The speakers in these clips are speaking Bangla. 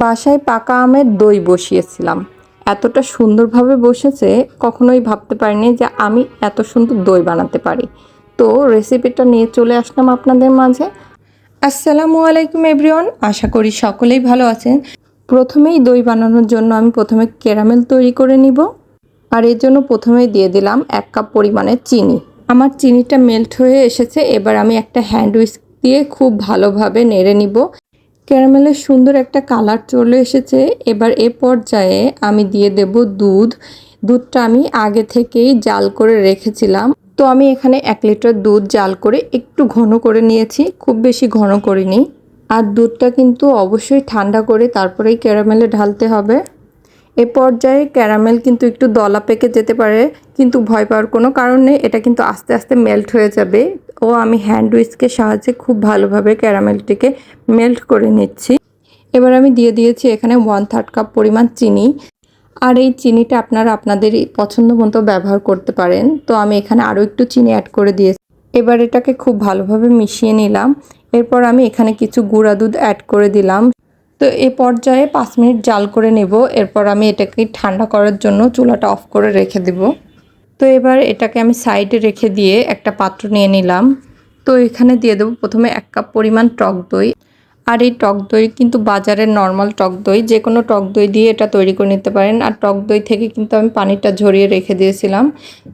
বাসায় পাকা আমের দই বসিয়েছিলাম। এতটা সুন্দরভাবে বসেছে, কখনোই ভাবতে পারিনি যে আমি এত সুন্দর দই বানাতে পারি। তো রেসিপিটা নিয়ে চলে আসলাম আপনাদের মাঝে। আসসালামু আলাইকুম এভরিওয়ান আশা করি সকলেই ভালো আছেন। প্রথমেই দই বানানোর জন্য আমি প্রথমে ক্যারামেল তৈরি করে নিব। আর এর জন্য প্রথমেই দিয়ে দিলাম এক কাপ পরিমাণে চিনি। আমার চিনিটা মেল্ট হয়ে এসেছে, এবার আমি একটা হ্যান্ড উইস্ক দিয়ে খুব ভালোভাবে নেড়ে নিব। ক্যারামেলের সুন্দর একটা কালার চলে এসেছে। এবার এ পর্যায়ে আমি দিয়ে দেব দুধ। দুধটা আমি আগে থেকেই জাল করে রেখেছিলাম। তো আমি এখানে এক লিটার দুধ জাল করে একটু ঘন করে নিয়েছি। খুব বেশি ঘন করিনি। আর দুধটা কিন্তু অবশ্যই ঠান্ডা করে তারপরেই ক্যারামেলে ঢালতে হবে। এ পর্যায়ে ক্যারামেল কিন্তু একটু দলা পেকে যেতে পারে, কিন্তু ভয় পাওয়ার কোনো কারণ নেই। এটা কিন্তু আস্তে আস্তে মেল্ট হয়ে যাবে। ও আমি হ্যান্ড উইস্কের সাহায্যে খুব ভালোভাবে ক্যারামেলটিকে মেল্ট করে নিচ্ছি। এবার আমি দিয়ে দিয়েছি এখানে ওয়ান থার্ড কাপ পরিমাণ চিনি। আর এই চিনিটা আপনারা আপনাদের পছন্দ মতো ব্যবহার করতে পারেন। তো আমি এখানে আরও একটু চিনি অ্যাড করে দিয়েছি। এবার এটাকে খুব ভালোভাবে মিশিয়ে নিলাম। এরপর আমি এখানে কিছু গুঁড়া দুধ অ্যাড করে দিলাম। তো এ পর্যায়ে পাঁচ মিনিট জাল করে নেব। এরপর আমি এটাকে ঠান্ডা করার জন্য চুলাটা অফ করে রেখে দেব। তো এবার এটাকে আমি সাইডে রেখে দিয়ে একটা পাত্র নিয়ে নিলাম। তো এখানে দিয়ে দেবো প্রথমে এক কাপ পরিমাণ টক দই। আর এই টক দই কিন্তু বাজারের নর্মাল টক দই। যে কোনো টক দই দিয়ে এটা তৈরি করে নিতে পারেন। আর টক দই থেকে কিন্তু আমি পানিটা ঝরিয়ে রেখে দিয়েছিলাম।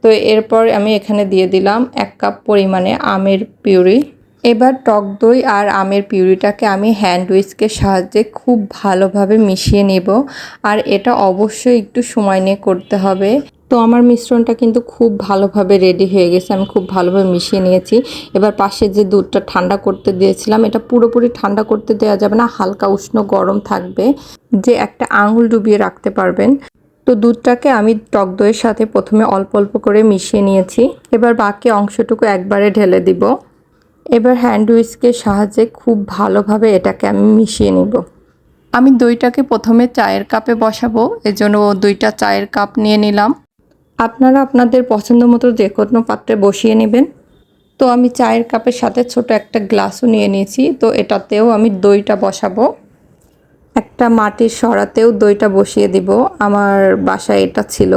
তো এরপর আমি এখানে দিয়ে দিলাম এক কাপ পরিমাণে আমের পিউরি। এবার টক দই আর আমের পিউরিটাকে আমি হ্যান্ড উইস্কের সাহায্যে খুব ভালোভাবে মিশিয়ে নেব। আর এটা অবশ্যই একটু সময় নিয়ে করতে হবে। তো আমার মিশ্রণটা কিন্তু খুব ভালোভাবে রেডি হয়ে গেছে, আমি খুব ভালোভাবে মিশিয়ে নিয়েছি। এবার পাশে যে দুধটা ঠান্ডা করতে দিয়েছিলাম, এটা পুরোপুরি ঠান্ডা করতে দেওয়া যাবে না, হালকা উষ্ণ গরম থাকবে, যে একটা আঙুল ডুবিয়ে রাখতে পারবেন। তো দুধটাকে আমি টক দইয়ের সাথে প্রথমে অল্প অল্প করে মিশিয়ে নিয়েছি। এবার বাকি অংশটুকু একবারে ঢেলে দিব। এবার হ্যান্ড উইস্কের সাহায্যে খুব ভালোভাবে এটাকে আমি মিশিয়ে নিব। আমি দইটাকে প্রথমে চায়ের কাপে বসাবো এজন্য দুইটা চায়ের কাপ নিয়ে নিলাম। আপনারা আপনাদের পছন্দ মতো যে কোনো পাত্রে বসিয়ে নেবেন। তো আমি চায়ের কাপের সাথে ছোট একটা গ্লাসও নিয়ে নিয়েছি তো এটাতেও আমি দইটা বসাবো। একটা মাটির সরাতেও দইটা বসিয়ে দিব আমার বাসায় এটা ছিল।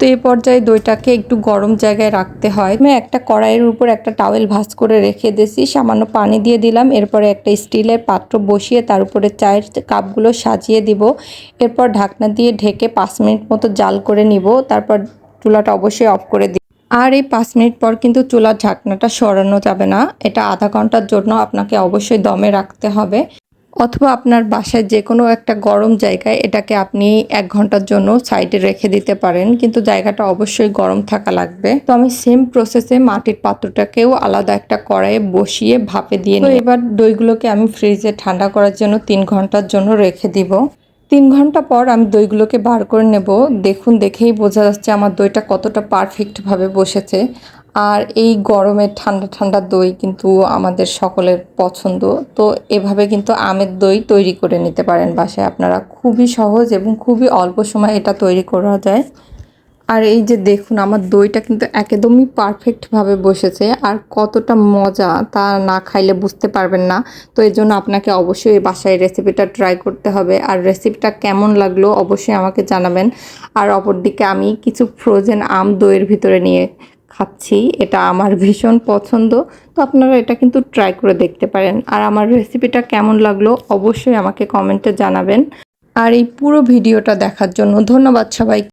তো এই পর্যায়ে দইটাকে একটু গরম জায়গায় রাখতে হয়। আমি একটা কড়াইয়ের উপর একটা টাওয়েল ভাঁজ করে রেখে দিয়েছি। সামান্য পানি দিয়ে দিলাম। এরপরে একটা স্টিলের পাত্র বসিয়ে তার উপরে চায়ের কাপগুলো সাজিয়ে দিব। এরপর ঢাকনা দিয়ে ঢেকে পাঁচ মিনিট মতো জাল করে নিব। তারপর চুলাটা অবশ্যই অফ করে দিই। আর এই পাঁচ মিনিট পর কিন্তু চুলার ঢাকনাটা সরানো যাবে না। এটা আধা ঘণ্টার জন্য আপনাকে অবশ্যই দমে রাখতে হবে। অথবা আপনার বাসায় যে কোনো একটা গরম জায়গায় এটাকে আপনি এক ঘণ্টার জন্য সাইডে রেখে দিতে পারেন কিন্তু জায়গাটা অবশ্যই গরম থাকা লাগবে। তো আমি সেম প্রসেসে মাটির পাত্রটাকেও আলাদা একটা কড়াইয়ে বসিয়ে ভাপে দিয়ে নিই এবার দইগুলোকে আমি ফ্রিজে ঠান্ডা করার জন্য তিন ঘণ্টার জন্য রেখে দিব। তিন ঘণ্টা পর আমি দইগুলোকে বার করে নেব। দেখুন দেখেই বোঝা যাচ্ছে আমার দইটা কতটা পারফেক্টভাবে বসেছে। আর এই গরমে ঠান্ডা ঠান্ডা দই কিন্তু আমাদের সকলের পছন্দ। তো এভাবে কিন্তু আমের দই তৈরি করে নিতে পারেন বাসায়। আপনারা খুবই সহজ এবং খুবই অল্প সময় এটা তৈরি করা যায়। আর এই যে দেখুন, আমার দইটা কিন্তু একদমই পারফেক্টভাবে বসেছে। আর কতটা মজা, তা না খাইলে বুঝতে পারবেন না। তো এই জন্য আপনাকে অবশ্যই এই বাসায় রেসিপিটা ট্রাই করতে হবে। আর রেসিপিটা কেমন লাগল অবশ্যই আমাকে জানাবেন। আর অপরদিকে আমি কিছু ফ্রোজেন আম দইয়ের ভিতরে নিয়ে খাচ্ছি এটা আমার ভীষণ পছন্দ। তো আপনারা এটা কিন্তু ট্রাই করে দেখতে পারেন। আর আমার রেসিপিটা কেমন লাগল অবশ্যই আমাকে কমেন্টে জানাবেন। আর এই পুরো ভিডিওটা দেখার জন্য ধন্যবাদ সবাই